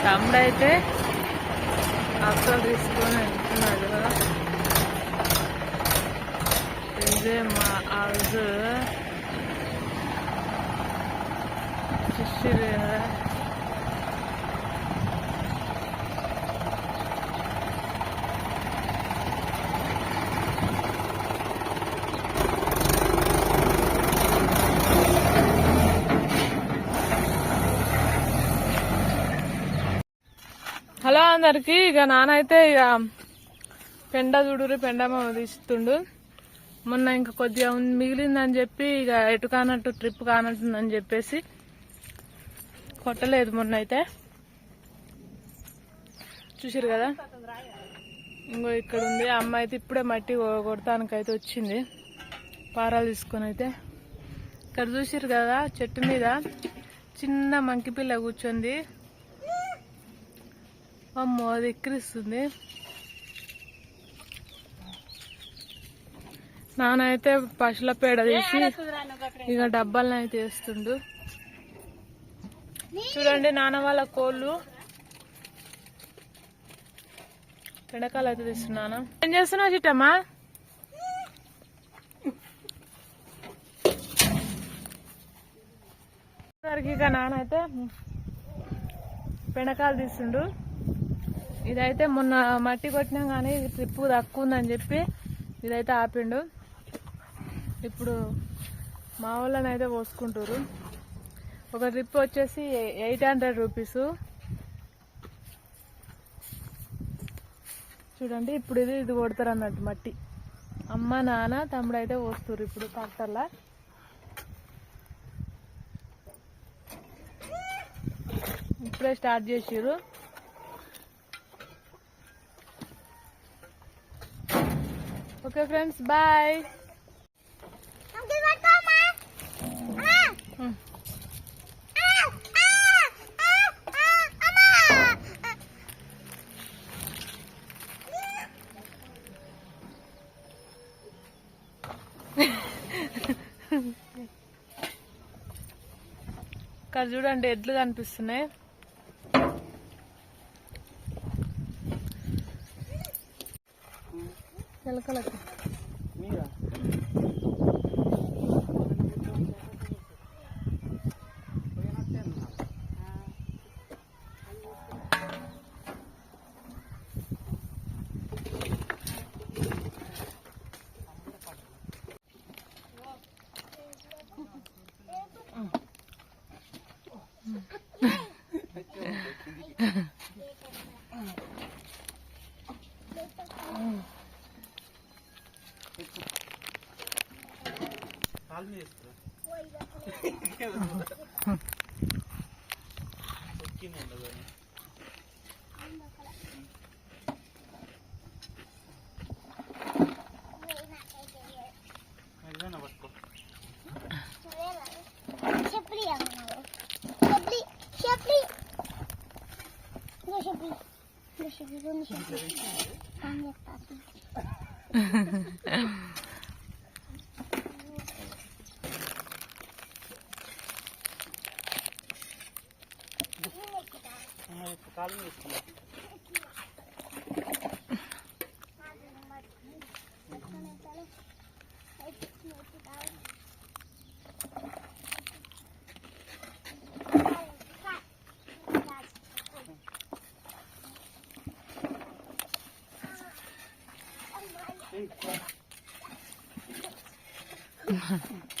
తమ్ముడైతే అక్కడ తీసుకొని వెళ్తున్నాడు ఇదే మా హౌస్ చూసిర్రు హలో అందరికి ఇక నానైతే ఇక పెండ చూడురు పెండమ్మ తీస్తుండు. మొన్న ఇంకా కొద్దిగా ఉంది- మిగిలిందని చెప్పి ఇక ఎటు కానట్టు ట్రిప్ కానట్టుందని చెప్పేసి కొట్టలేదు మొన్న అయితే చూసారు కదా? ఇంకో ఇక్కడ ఉంది ఆ అమ్మ అయితే ఇప్పుడే మట్టి కొడతానికైతే వచ్చింది. పారాలు తీసుకొని అయితే ఇక్కడ చూసారు కదా చెట్టు మీద చిన్న మంకి పిల్ల కూర్చుంది. అమ్మో అది ఎక్కిరిస్తుంది. నాన్న అయితే పశుల పేడ తీసి ఇక డబ్బాలను అయితే వేస్తుండు. చూడండి నాన్న వాళ్ళ కోళ్ళు. పెడకాలు అయితే తీస్తున్నాను ఏం చేస్తున్నావు చిట్టమ్మా? ఇక నాన్న అయితే పెండకాలు తీస్తుండు. ఇదైతే మొన్న మట్టి కొట్టినాం కానీ ట్రిప్ తక్కువ ఉందని చెప్పి ఇదైతే ఆపిండు. ఇప్పుడు మా వాళ్ళని అయితే పోసుకుంటారు ఒక ట్రిప్ వచ్చేసి ఎయిట్ హండ్రెడ్ రూపీస్. చూడండి ఇప్పుడు ఇది ఇది కొడతారు అన్నట్టు మట్టి. అమ్మ నాన్న తమ్ముడు అయితే పోస్తారు ఇప్పుడు ట్రాక్టర్లా. ఇప్పుడే స్టార్ట్ చేసిర్రు. Okay friends bye. ఇక్కడ చూడండి ఎడ్లు కనిపిస్తున్నాయి. Mm-hmm. చెప్పలి చెప్పలి నువ్వు చెప్పలి నువ్వు చెప్పలి నువ్వు చెప్పలి అని చెప్తాను కాలు వేసుకున్నా Mm-hmm.